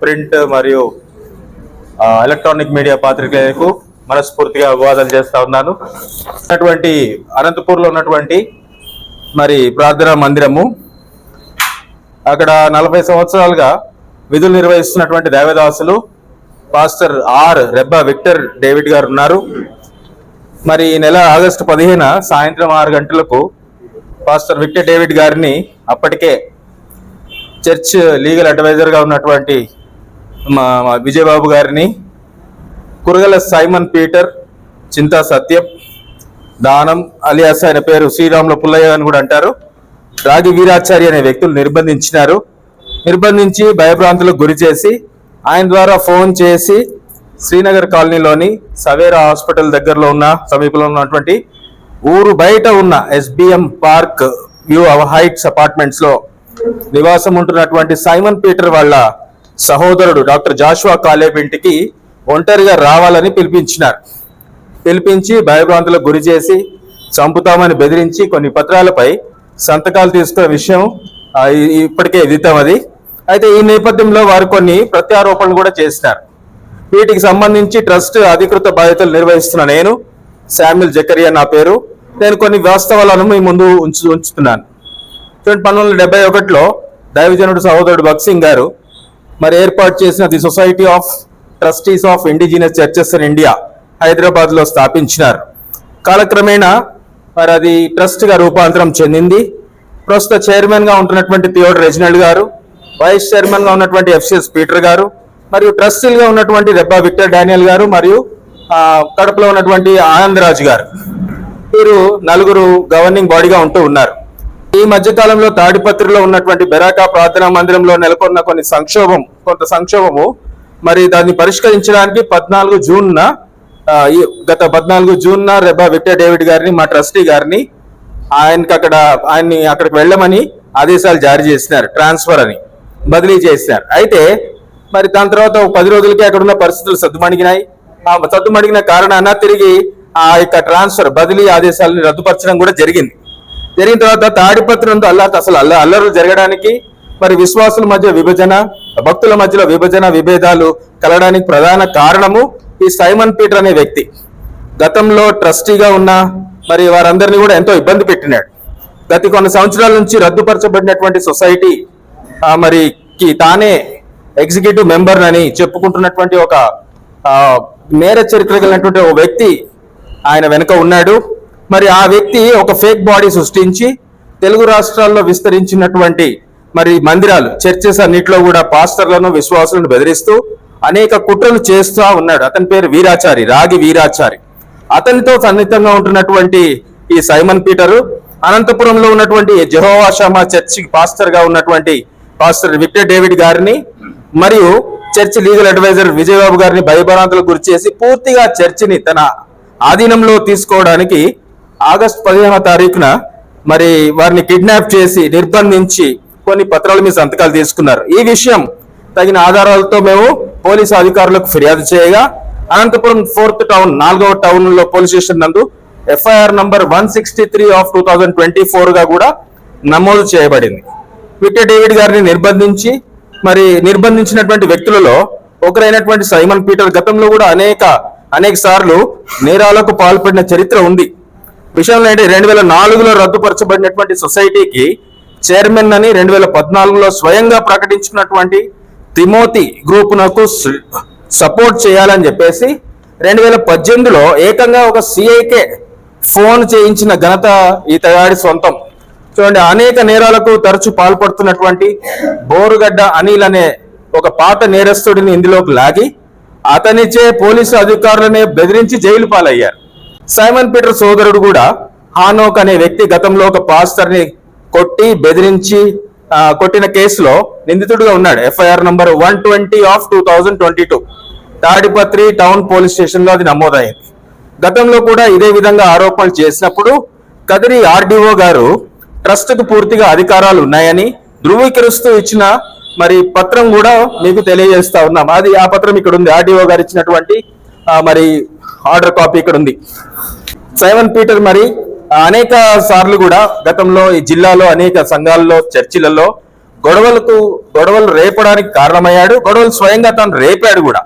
Print మరియు electronic media పాత్రికేయులకు మనస్ఫూర్తిగా అభివాదాలు చేస్తా ఉన్నాను. ఉన్నటువంటి అనంతపూర్లో ఉన్నటువంటి మరి ప్రార్థనా మందిరము అక్కడ నలభై సంవత్సరాలుగా విధులు నిర్వహిస్తున్నటువంటి దేవదాసులు pastor R Rebba Victor David గారు ఉన్నారు. మరి ఈ నెల ఆగస్టు పదిహేన సాయంత్రం ఆరు గంటలకు పాస్టర్ విక్టర్ డేవిడ్ గారిని అప్పటికే చర్చ్ లీగల్ అడ్వైజర్గా ఉన్నటువంటి మా మా విజయబాబు గారిని కురగల సైమన్ పీటర్ చింతా సత్యం దానం అలియాస్ ఆయన పేరు శ్రీరాముల పుల్లయ్య అని కూడా అంటారు. రాగి వీరాచారి అనే వ్యక్తులు నిర్బంధించినారు. నిర్బంధించి భయభ్రాంతులకు గురి చేసి ఆయన ద్వారా ఫోన్ చేసి శ్రీనగర్ కాలనీలోని సవేరా హాస్పిటల్ దగ్గరలో ఉన్న సమీపంలో ఉన్నటువంటి ఊరు బయట ఉన్న ఎస్బిఎం పార్క్ వ్యూ హైట్స్ అపార్ట్మెంట్స్లో నివాసం ఉంటున్నటువంటి సైమన్ పీటర్ వాళ్ళ సహోదరుడు డాక్టర్ జాషువా కాలేబ్ ఇంటికి ఒంటరిగా రావాలని పిలిపించినారు. పిలిపించి భయభ్రాంతులకు గురి చేసి చంపుతామని బెదిరించి కొన్ని పత్రాలపై సంతకాలు తీసుకున్న విషయం ఇప్పటికే విదితం అది. అయితే ఈ నేపథ్యంలో వారు కొన్ని ప్రత్యారోపణలు కూడా చేసినారు. వీటికి సంబంధించి ట్రస్ట్ అధికృత బాధ్యతలు నిర్వహిస్తున్న నేను శామ్యుల్ జకరియా నా పేరు. నేను కొన్ని వాస్తవాలను మీ ముందు ఉంచు ఉంచుతున్నాను. చూడండి పంతొమ్మిది వందల డెబ్బై ఒకటిలో దైవజనుడు సహోదరుడు భక్సింగ్ గారు మరి ఏర్పాటు చేసిన the society of trustees of indigenous churches in India హైదరాబాద్లో స్థాపించినారు. కాలక్రమేణా మరి అది ట్రస్ట్గా రూపాంతరం చెందింది. ప్రస్తుత చైర్మన్గా ఉంటున్నటువంటి థియోడ్ రెజినల్డ్ గారు వైస్ చైర్మన్గా ఉన్నటువంటి ఎఫ్సిఎస్ పీటర్ గారు మరియు ట్రస్టీలుగా ఉన్నటువంటి రెబ్బా విక్టర్ డానియల్ గారు మరియు కడపలో ఉన్నటువంటి ఆనందరాజు గారు. వీరు నలుగురు గవర్నింగ్ బాడీగా ఉంటూ ఉన్నారు. ఈ మధ్య కాలంలో తాడిపత్రిలో ఉన్నటువంటి బెరాకా ప్రార్థనా మందిరంలో నెలకొన్న కొన్ని సంక్షోభం కొంత సంక్షోభము. మరి దాన్ని పరిష్కరించడానికి పద్నాలుగు జూన్న ఈ గత పద్నాలుగు జూన్న రెబా విక్టర్ డేవిడ్ గారిని మా ట్రస్టీ గారిని ఆయనకి అక్కడ ఆయన్ని అక్కడికి వెళ్ళమని ఆదేశాలు జారీ చేసినారు ట్రాన్స్ఫర్ అని బదిలీ చేసినారు. అయితే మరి దాని తర్వాత పది రోజులకి అక్కడ ఉన్న పరిస్థితులు సద్దుమణిగినాయి. ఆ సద్దుమణిగిన కారణాన తిరిగి ఆ యొక్క ట్రాన్స్ఫర్ బదిలీ ఆదేశాలను రద్దుపరచడం కూడా జరిగింది. జరిగిన తర్వాత తాడిపత్రి నందు అల్లా అసలు అల్ల అల్లర్లు జరగడానికి మరి విశ్వాసుల మధ్య విభజన భక్తుల మధ్యలో విభజన విభేదాలు కలగడానికి ప్రధాన కారణము ఈ సైమన్ పీటర్ అనే వ్యక్తి. గతంలో ట్రస్టీగా ఉన్న మరి వారందరినీ కూడా ఎంతో ఇబ్బంది పెట్టినాడు. గత కొన్ని సంవత్సరాల నుంచి రద్దుపరచబడినటువంటి సొసైటీ మరి కి తానే ఎగ్జిక్యూటివ్ మెంబర్ అని చెప్పుకుంటున్నటువంటి ఒక నేర చరిత్ర కలిగినటువంటి ఒక వ్యక్తి ఆయన వెనుక ఉన్నాడు. మరి ఆ వ్యక్తి ఒక ఫేక్ బాడీ సృష్టించి తెలుగు రాష్ట్రాల్లో విస్తరించినటువంటి మరి మందిరాలు చర్చెస్ అన్నిట్లో కూడా పాస్టర్లను విశ్వాసులను బెదిరిస్తూ అనేక కుట్రలు చేస్తూ ఉన్నాడు. అతని పేరు వీరాచారి రాగి వీరాచారి. అతనితో సన్నిహితంగా ఉంటున్నటువంటి ఈ సైమన్ పీటరు అనంతపురంలో ఉన్నటువంటి జెహోవా షమా చర్చి పాస్టర్గా ఉన్నటువంటి పాస్టర్ విక్టర్ డేవిడ్ గారిని మరియు చర్చ్ లీగల్ అడ్వైజర్ విజయబాబు గారిని భయభ్రాంతులకు గురి చేసి పూర్తిగా చర్చిని తన ఆధీనంలో తీసుకోవడానికి ఆగస్టు పదిహేనవ తారీఖున మరి వారిని కిడ్నాప్ చేసి నిర్బంధించి కొన్ని పత్రాల మీద సంతకాలు తీసుకున్నారు. ఈ విషయం తగిన ఆధారాలతో మేము పోలీసు అధికారులకు ఫిర్యాదు చేయగా అనంతపురం ఫోర్త్ టౌన్ నాలుగవ టౌన్లో పోలీస్ స్టేషన్ నందు FIR number one sixty three of two thousand twenty ఫోర్గా కూడా నమోదు చేయబడింది. విక్టర్ డేవిడ్ గారిని నిర్బంధించి మరి నిర్బంధించినటువంటి వ్యక్తులలో ఒకరైనటువంటి సైమన్ పీటర్ గతంలో కూడా అనేక అనేక సార్లు నేరాలకు పాల్పడిన చరిత్ర ఉంది. విషయంలో ఏంటి? రెండు వేల నాలుగులో రద్దుపరచబడినటువంటి సొసైటీకి చైర్మన్ అని రెండు వేల పద్నాలుగులో స్వయంగా ప్రకటించినటువంటి తిమోతి గ్రూప్ నాకు సపోర్ట్ చేయాలని చెప్పేసి రెండు వేల పద్దెనిమిదిలో ఏకంగా ఒక సిఐకే ఫోన్ చేయించిన ఘనత ఈ తయారీ సొంతం. చూడండి అనేక నేరాలకు తరచు పాల్పడుతున్నటువంటి బోరుగడ్డ అనిల్ అనే ఒక పాత నేరస్తుడిని ఇందులోకి లాగి అతనిచే పోలీసు అధికారులనే బెదిరించి జైలు పాలయ్యారు. సైమన్ పీటర్ సోదరుడు కూడా హానోక్ అనే వ్యక్తి గతంలో ఒక పాస్టర్ని కొట్టి బెదిరించి కొట్టిన కేసులో నిందితుడిగా ఉన్నాడు. FIR number one twenty of two thousand twenty two. Tadipatri town police స్టేషన్లో అది నమోదైంది. గతంలో కూడా ఇదే విధంగా ఆరోపణలు చేసినప్పుడు కదిరి ఆర్డీఓ గారు ట్రస్ట్కు పూర్తిగా అధికారాలు ఉన్నాయని ధృవీకరిస్తూ ఇచ్చిన మరి పత్రం కూడా మీకు తెలియజేస్తా ఉన్నాం. అది ఆ పత్రం ఇక్కడ ఉంది ఆర్డీఓ గారు ఇచ్చినటువంటి మరి ఆర్డర్ కాపీ ఇక్కడ ఉంది. సైమన్ పీటర్ మరి అనేక సార్లు కూడా గతంలో ఈ జిల్లాలో అనేక సంఘాల్లో చర్చిలలో గొడవలకు గొడవలు రేపడానికి కారణమయ్యాడు. గొడవలు స్వయంగా తను రేపాడు కూడా.